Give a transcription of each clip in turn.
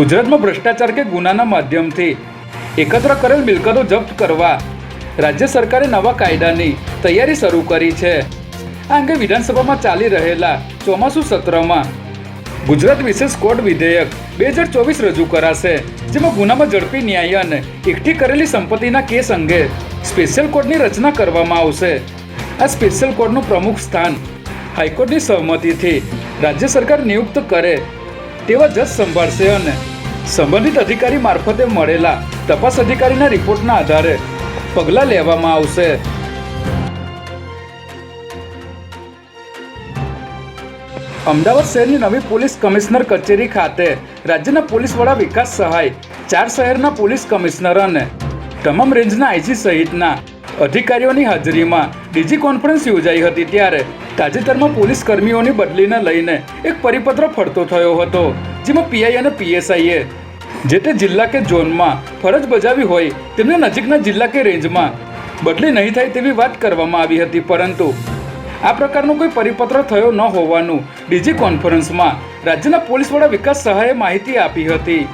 ગુજરાતમાં ભ્રષ્ટાચાર કે ગુનાના માધ્યમથી એકત્ર કરેલ મિલકતો જપ્ત કરવા રાજ્ય સરકારે નવા કાયદાની તૈયારી શરૂ કરી છે. આ અંગે વિધાનસભામાં ચાલી રહેલા ચોમાસુ સત્રમાં ગુજરાત વિશેષ કોર્ટ વિધેયક બે હજાર ચોવીસ રજૂ કરાશે, જેમાં ગુનામાં ઝડપી ન્યાય અને એકઠી કરેલી સંપત્તિના કેસ અંગે સ્પેશિયલ કોર્ટની રચના કરવામાં આવશે. આ સ્પેશિયલ કોર્ટનું પ્રમુખ સ્થાન હાઈકોર્ટની સહમતિથી રાજ્ય સરકાર નિયુક્ત કરે તેવા જજ સંભાળશે અને સંબંધિત અધિકારી મારફતે મળેલા તપાસ અધિકારીના રિપોર્ટના આધારે પગલાં લેવામાં આવશે. અમદાવાદ શહેરની નવી પોલીસ કમિશનર કચેરી ખાતે રાજ્યના પોલીસ વડા વિકાસ સહાય, ચાર શહેરના પોલીસ કમિશનર અને તમામ રેન્જના આઈજી સહિતના અધિકારીઓની હાજરીમાં ડીજી કોન્ફરન્સ યોજાઈ હતી ત્યારે તાજેતરમાં પોલીસ કર્મીઓની બદલીને લઈને એક પરિપત્ર ફરતો થયો હતો. જેમાં પીઆઈ અને પીએસઆઈએ જે તે જિલ્લા કે ઝોનમાં ફરજ બજાવી હોય, તેમને નજીકના જિલ્લા કે રેન્જમાં બદલી નહીં થાય તેવી વાત કરવામાં આવી હતી, પરંતુ આ પ્રકારનો કોઈ પરિપત્ર થયો ન હોવાનું ડીજી કોન્ફરન્સમાં રાજ્યના પોલીસ વડા વિકાસ સહાયે માહિતી આપી હતી.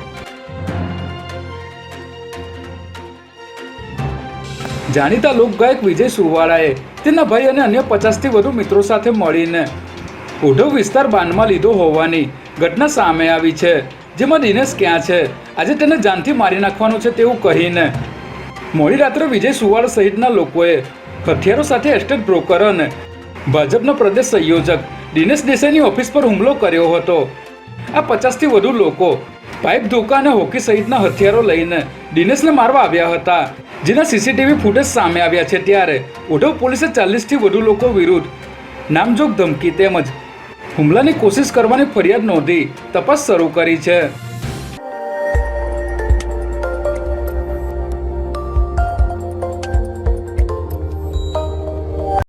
જાણીતા લોકગાયક વિજય સુરવાળાએ તેના ભાઈ અને અન્ય પચાસથી વધુ મિત્રો સાથે મળીને ઉઢવ વિસ્તાર બાનમાં લીધો હોવાની ઘટના સામે આવી છે. જેમાં દિનેશ ક્યાં છે? આજે તેને જાનથી મારી નાખવાનું છે તેવું કહીને મોડી રાત્રે વિજય સુવાળ સહિતના લોકોએ હથિયારો સાથે એસ્ટેટ બ્રોકર અને ભાજપના પ્રદેશ સંયોજક દિનેશ દેસાઈની ઓફિસ પર હુમલો કર્યો હતો. આ પચાસથી વધુ લોકો પાઇપ ધોકા અને હોકી સહિતના હથિયારો લઈને દિનેશને મારવા આવ્યા હતા. જેના સીસીટીવી ફૂટેજ સામે આવ્યા છે ત્યારે ઉઢવ પોલીસે ચાલીસથી વધુ લોકો વિરુદ્ધ નામજોગ ધમકી તેમજ હુમલાની કોશિશ કરવાની ફરિયાદ નોંધી તપાસ શરૂ કરી છે.